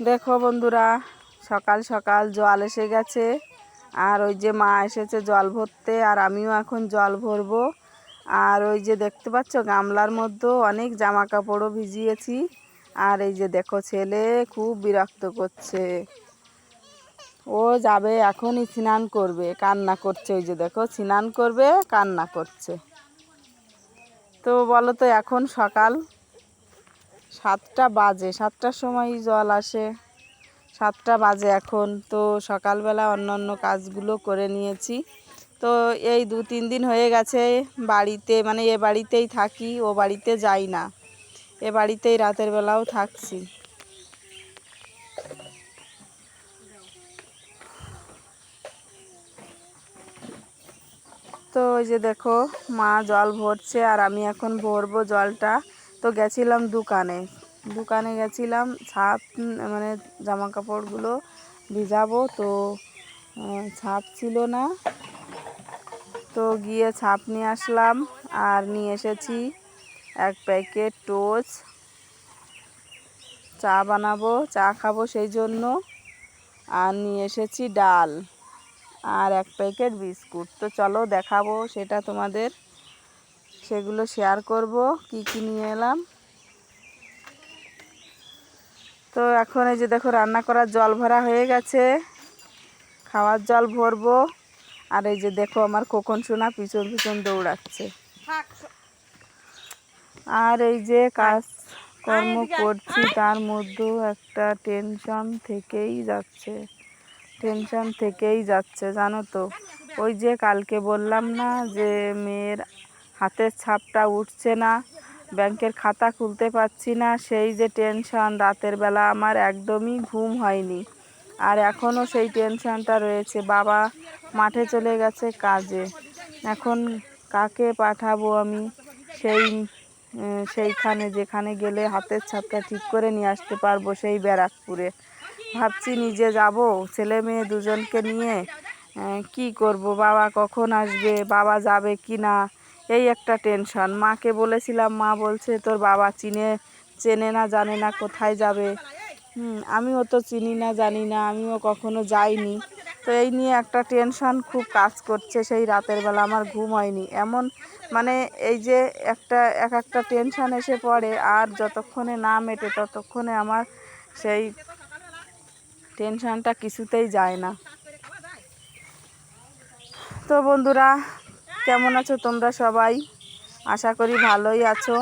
দেখো বন্ধুরা, সকাল সকাল জল এসে গেছে। আর ওই যে মা এসেছে জল ভরতে, আর আমিও এখন জল ভরবো। আর ওই যে দেখতে পাচ্ছ গামলার মধ্যেও অনেক জামা কাপড়ও ভিজিয়েছি। আর এই যে দেখো ছেলে খুব বিরক্ত করছে। ও যাবে এখনই স্নান করবে, কান্না করছে। ওই যে দেখো স্নান করবে, কান্না করছে। তো বলো তো এখন সকাল সাতটা বাজে, সাতটার সময় জল আসে। সাতটা বাজে এখন, তো সকালবেলা অন্য অন্য কাজগুলো করে নিয়েছি। তো এই দু তিন দিন হয়ে গেছে, বাড়িতে মানে এ বাড়িতেই থাকি, ও বাড়িতে যাই না। এ বাড়িতেই রাতের বেলাও থাকছি। তো ওই যে দেখো, মা জল ভরছে আর আমি এখন ভরবো জলটা। তো গেছিলাম দোকানে। দোকানে গেছিলাম, ছাপ মানে জামা কাপড়গুলো ভিজাবো তো ছাপ ছিল না। তো গিয়ে ছাপ নিয়ে আসলাম আর নিয়ে এসেছি এক প্যাকেট টোচ। চা বানাবো, চা খাব সেই জন্য। আর নিয়ে এসেছি ডাল আর এক প্যাকেট বিস্কুট। তো চলো দেখাবো সেটা তোমাদের। সেগুলো শেয়ার করব কি কি নিয়ে এলাম। তো এখন এই যে দেখো রান্না করার জল ভরা হয়ে গেছে। খাওয়ার জল ভরবো। আর এই যে দেখো আমার কোকন সোনা পিছন পিছন দৌড়াচ্ছে। আর এই যে কাজ কর্ম করছি তার মধ্যেও একটা টেনশন থেকেই যাচ্ছে। টেনশন থেকেই যাচ্ছে জানো তো? ওই যে কালকে বললাম না যে মেয়ের হাতের ছাপটা উঠছে না, ব্যাংকের খাতা খুলতে পারছি না, সেই যে টেনশন রাতের বেলা আমার একদমই ঘুম হয়নি। আর এখনও সেই টেনশনটা রয়েছে, বাবা মাঠে চলে গেছে কাজে। এখন কাকে পাঠাবো আমি? সেই সেইখানে যেখানে গেলে হাতের ছাপটা ঠিক করে নিয়ে আসতে পারব সেই ব্যারাকপুরে। ভাবছি নিজে যাব, ছেলে মেয়ে দুজনকে নিয়ে কি করব? বাবা কখন আসবে? বাবা যাবে কি না? এই একটা টেনশন। মাকে বলেছিলাম, মা বলছে তোর বাবা চিনে, চেনে না, জানে না কোথায় যাবে। আমিও তো চিনি না, জানি না, আমিও কখনো যাইনি। তো এই নিয়ে একটা টেনশন খুব কাজ করছে সেই রাতের বেলা, আমার ঘুম হয়নি। এমন মানে এই যে একটা, এক একটা টেনশন এসে পড়ে, আর যতক্ষণে না মেটে ততক্ষণে আমার সেই টেনশনটা কিছুতেই যায় না। তো বন্ধুরা কেমন আছো তোমরা সবাই? আশা করি ভালোই আছো।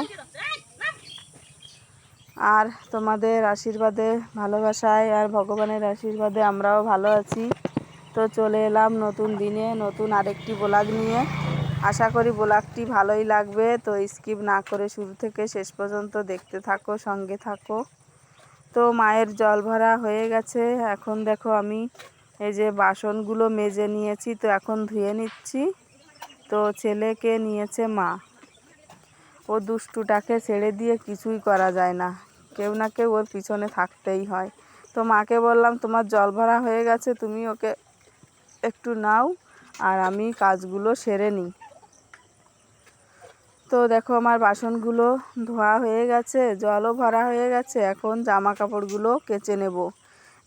আর তোমাদের আশীর্বাদে, ভালোবাসায় আর ভগবানের আশীর্বাদে আমরাও ভালো আছি। তো চলে এলাম নতুন দিনে, নতুন আরেকটি ব্লগ নিয়ে। আশা করি ব্লগটি ভালোই লাগবে, তো স্কিপ না করে শুরু থেকে শেষ পর্যন্ত দেখতে থাকো, সঙ্গে থাকো। তো মায়ের জল ভরা হয়ে গেছে। এখন দেখো আমি এই যে বাসনগুলো মেজে নিয়েছি, তো এখন ধুয়ে নিচ্ছি। তো ছেলেকে নিয়েছে মা। ও দুষ্টুটাকে ছেড়ে দিয়ে কিছুই করা যায় না। কেউ না কেউ ওর পিছনে থাকতেই হয়। তো মাকে বললাম, তোমার জল ভরা হয়ে গেছে, তুমি ওকে একটু নাও আর আমি কাজগুলো সেরে নিই। তো দেখো আমার বাসনগুলো ধোয়া হয়ে গেছে, জলও ভরা হয়ে গেছে, এখন জামা কাপড়গুলো কেচে নেব।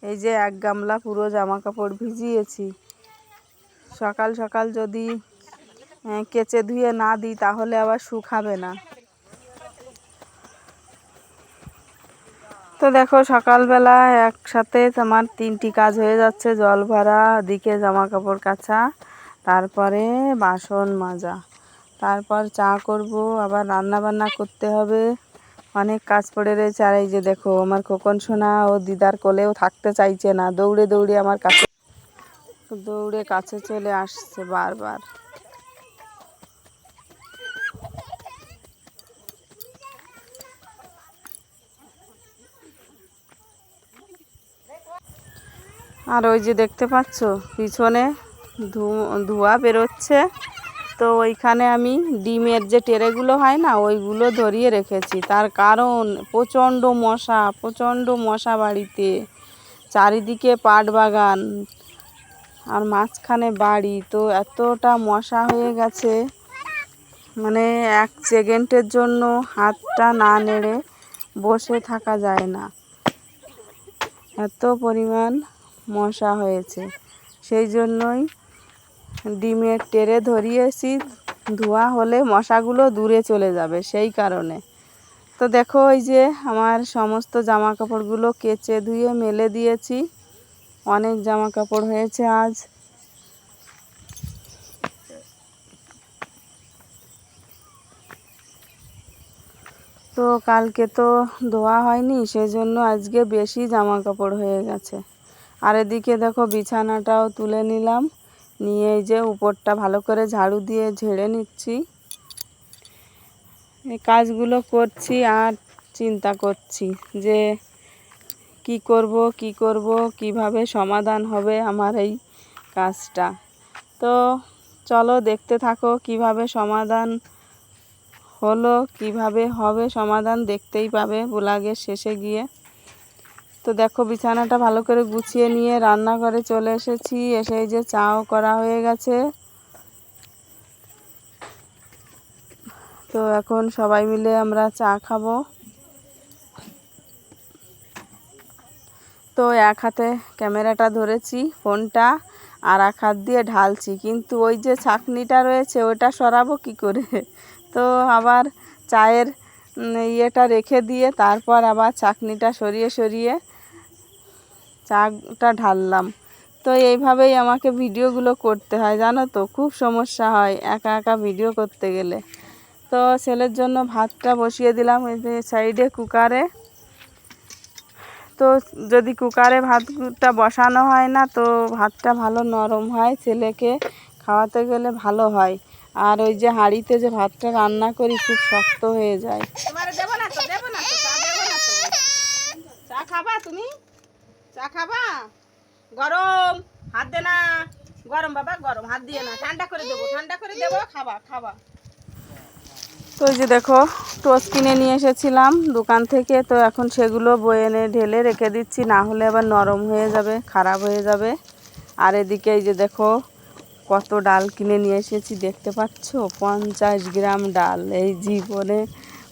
এই যে এক গামলা পুরো জামা কাপড় ভিজিয়েছি। সকাল সকাল যদি কেচে ধুয়ে না দিই, তাহলে আবার শুকাবে না। তো দেখো, সকালবেলা একসাথে আমার তিনটি কাজ হয়ে যাচ্ছে, জল ভরা দিকে জামা কাপড় কাচা, তারপরে বাসন মাজা। তারপর চা করব, আবার রান্না বান্না করতে হবে। অনেক কাজ পড়ে রয়েছে, আর এই যে দেখো, আমার খোকন সোনা, ও দিদার কোলেও থাকতে চাইছে না। দৌড়ে দৌড়ে আমার কাছে, দৌড়ে কাছে চলে আসছে বারবার। আর ওই যে দেখতে পাচ্ছ, পিছনে ধোঁয়া বেরোচ্ছে। তো ওইখানে আমি ডিমের যে টেরেগুলো হয় না, ওইগুলো ধরিয়ে রেখেছি। তার কারণ প্রচণ্ড মশা প্রচণ্ড মশা বাড়িতে। চারিদিকে পাট বাগান আর মাঝখানে বাড়ি। তো এতটা মশা হয়ে গেছে মানে এক সেকেন্ডের জন্য হাতটা না নেড়ে বসে থাকা যায় না। এত পরিমাণ মশা হয়েছে। সেই জন্যই ডিমের টেরে ধরিয়েছি, ধোয়া হলে মশাগুলো দূরে চলে যাবে সেই কারণে। তো দেখো ওই যে আমার সমস্ত জামা কাপড়গুলো কেচে ধুয়ে মেলে দিয়েছি। অনেক জামা কাপড় হয়েছে আজ। তো কালকে তো ধোয়া হয়নি, সেজন্য আজকে বেশি জামা কাপড় হয়ে গেছে। আর এদিকে দেখো বিছানাটাও তুলে নিলাম। নিয়ে এই যে উপরটা ভালো করে ঝাড়ু দিয়ে ঝেড়ে নিচ্ছি। এই কাজগুলো করছি আর চিন্তা করছি যে কি করব কি করব, কীভাবে সমাধান হবে আমার এই কাজটা। তো চলো দেখতে থাকো কীভাবে সমাধান হলো, কীভাবে হবে সমাধান দেখতেই পাবে ব্লগের শেষে গিয়ে। তো দেখো বিছানাটা ভালো করে গুছিয়ে নিয়ে রান্নাঘরে চলে এসেছি। এসে এই যে চাও করা হয়ে গেছে। তো এখন সবাই মিলে আমরা চা খাব। তো এক হাতে ক্যামেরাটা ধরেছি, ফোনটা, আর এক হাত দিয়ে ঢালছি। কিন্তু ওই যে ছাকনিটা রয়েছে, ওটা সরাবো কি করে? তো আবার চায়ের ইয়েটা রেখে দিয়ে তারপর আবার ছাকনিটা সরিয়ে সরিয়ে চাটা ঢাললাম। তো এইভাবেই আমাকে ভিডিওগুলো করতে হয়, জানো তো? খুব সমস্যা হয় একা একা ভিডিও করতে গেলে। তো ছেলের জন্য ভাতটা বসিয়ে দিলাম সাইডে কুকারে। তো যদি কুকারে ভাতটা বসানো হয় না, তো ভাতটা ভালো নরম হয়, ছেলেকে খাওয়াতে গেলে ভালো হয়। আর ওই যে হাঁড়িতে যে ভাতটা রান্না করি, খুব শক্ত হয়ে যায়। তুমি? চা খাবা? গরম। হাত দে না। গরম বাবা, গরম। হাত দিয়ে না। ঠান্ডা করে দেবো, ঠান্ডা করে দেবো। খাবা খাবা। তো যে দেখো টোস কিনে নিয়ে এসেছিলাম দোকান থেকে, তো এখন সেগুলো বয়ে এনে ঢেলে রেখে দিচ্ছি, না হলে আবার নরম হয়ে যাবে, খারাপ হয়ে যাবে। আর এদিকে এই যে দেখো, কত ডাল কিনে নিয়ে এসেছি, দেখতে পাচ্ছ? পঞ্চাশ গ্রাম ডাল। এই জীবনে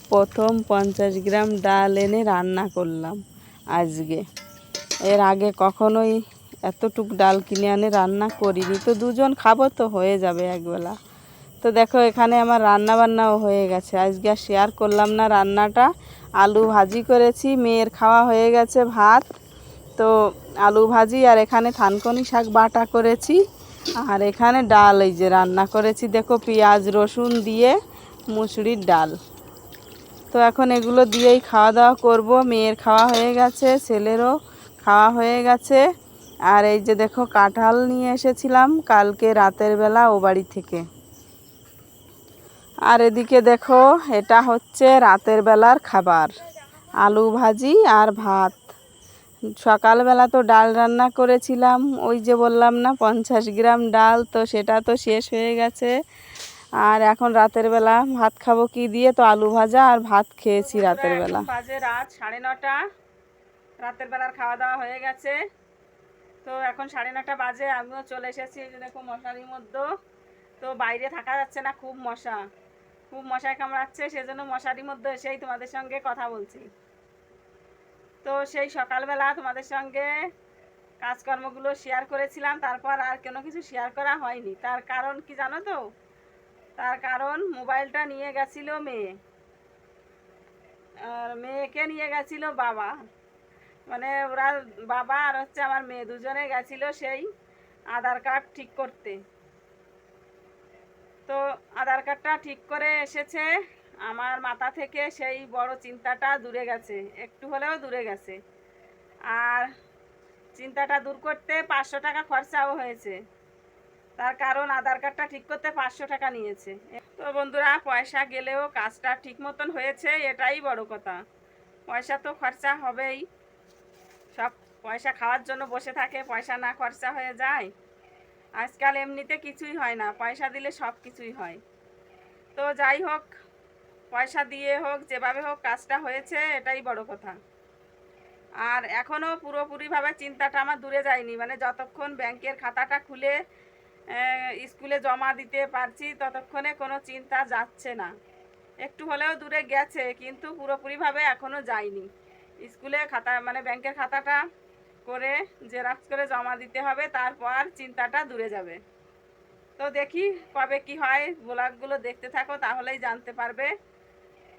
প্রথম পঞ্চাশ গ্রাম ডাল এনে রান্না করলাম আজকে। এর আগে কখনোই এতটুক ডাল কিনে আনে রান্না করিনি। তো দুজন খাব তো, হয়ে যাবে একবেলা। তো দেখো, এখানে আমার রান্না বান্নাও হয়ে গেছে। আজকে আর শেয়ার করলাম না রান্নাটা। আলু ভাজি করেছি, মেয়ের খাওয়া হয়ে গেছে ভাত। তো আলু ভাজি আর এখানে থানকনি শাক বাটা করেছি। আর এখানে ডাল এই যে রান্না করেছি। দেখো, পেঁয়াজ, রসুন দিয়ে মুসুরির ডাল। তো এখন এগুলো দিয়েই খাওয়া দাওয়া করব। মেয়ের খাওয়া হয়ে গেছে, ছেলেরও খাওয়া হয়ে গেছে। আর এই যে দেখো কাঁঠাল নিয়ে এসেছিলাম কালকে রাতের বেলা ও বাড়ি থেকে। আর এদিকে দেখো এটা হচ্ছে রাতের বেলার খাবার। আলু ভাজি আর ভাত। সকালবেলা তো ডাল রান্না করেছিলাম, ওই যে বললাম না পঞ্চাশ গ্রাম ডাল, তো সেটা তো শেষ হয়ে গেছে। আর এখন রাতের বেলা ভাত খাব কি দিয়ে? তো আলু ভাজা আর ভাত খেয়েছি রাতের বেলা। বাজে রাত সাড়ে নটা। রাতের বেলার খাওয়া দাওয়া হয়ে গেছে। তো এখন সাড়ে নটা বাজে, আমিও চলে এসেছি যে দেখো মশারির মধ্যে। তো বাইরে থাকা যাচ্ছে না, খুব মশা। খুব মশায় কামড়াচ্ছে, সেজন্য মশারির মধ্যে এসেই তোমাদের সঙ্গে কথা বলছি। তো সেই সকালবেলা তোমাদের সঙ্গে কাজকর্মগুলো শেয়ার করেছিলাম, তারপর আর কোনো কিছু শেয়ার করা হয়নি। তার কারণ কি জানো তো? তার কারণ মোবাইলটা নিয়ে গেছিল মেয়ে। আর মেয়েকে নিয়ে গেছিল বাবা। মানে ওরা বাবা আর হচ্ছে আমার মেয়ে দুজনে গেছিল সেই আধার কার্ড ঠিক করতে। তো আধার কার্ডটা ঠিক করে এসেছে, আমার মাথা থেকে সেই বড় চিন্তাটা দূরে গেছে, একটু হলেও দূরে গেছে। আর চিন্তাটা দূর করতে পাঁচশো টাকা খরচাও হয়েছে। তার কারণ আধার কার্ডটা ঠিক করতে পাঁচশো টাকা নিয়েছে। তো বন্ধুরা, পয়সা গেলেও কাজটা ঠিক মতন হয়েছে, এটাই বড় কথা। পয়সা তো খরচা হবেই। সব পয়সা খাওয়ার জন্য বসে থাকে, পয়সা না খরচা হয়ে যায়। আজকাল এমনিতে কিছুই হয় না, পয়সা দিলে সব কিছুই হয়। তো যাই হোক, পয়সা দিয়ে হোক, যেভাবে হোক কাজটা হয়েছে, এটাই বড় কথা। আর এখনও পুরোপুরিভাবে চিন্তাটা আমার দূরে যায়নি মানে যতক্ষণ ব্যাংকের খাতাটা খুলে স্কুলে জমা দিতে পারছি, ততক্ষণে কোনো চিন্তা যাচ্ছে না। একটু হলেও দূরে গেছে, কিন্তু পুরোপুরিভাবে এখনও যায়নি। স্কুলে খাতা মানে ব্যাংকের খাতাটা করে জেরক্স করে জমা দিতে হবে, তারপর চিন্তাটা দূরে যাবে। তো দেখি কবে কি হয়, ব্লগগুলো দেখতে থাকো, তাহলেই জানতে পারবে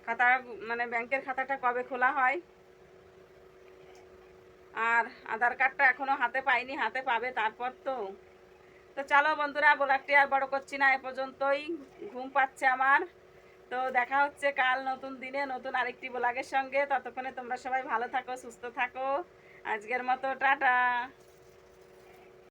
খাতা মানে ব্যাংকের খাতাটা কবে খোলা হয়। আর আধার কার্ডটা এখনও হাতে পাইনি, হাতে পাবে তারপর তো। তো চলো বন্ধুরা, ব্লগটি আর বড় করছি না, এ পর্যন্তই। ঘুম পাচ্ছে আমার। তো দেখা হচ্ছে কাল নতুন দিনে, নতুন আরেকটি ব্লগের সঙ্গে। ততক্ষণে তোমরা সবাই ভালো থাকো, সুস্থ থাকো। আজকের মতো, টাটা।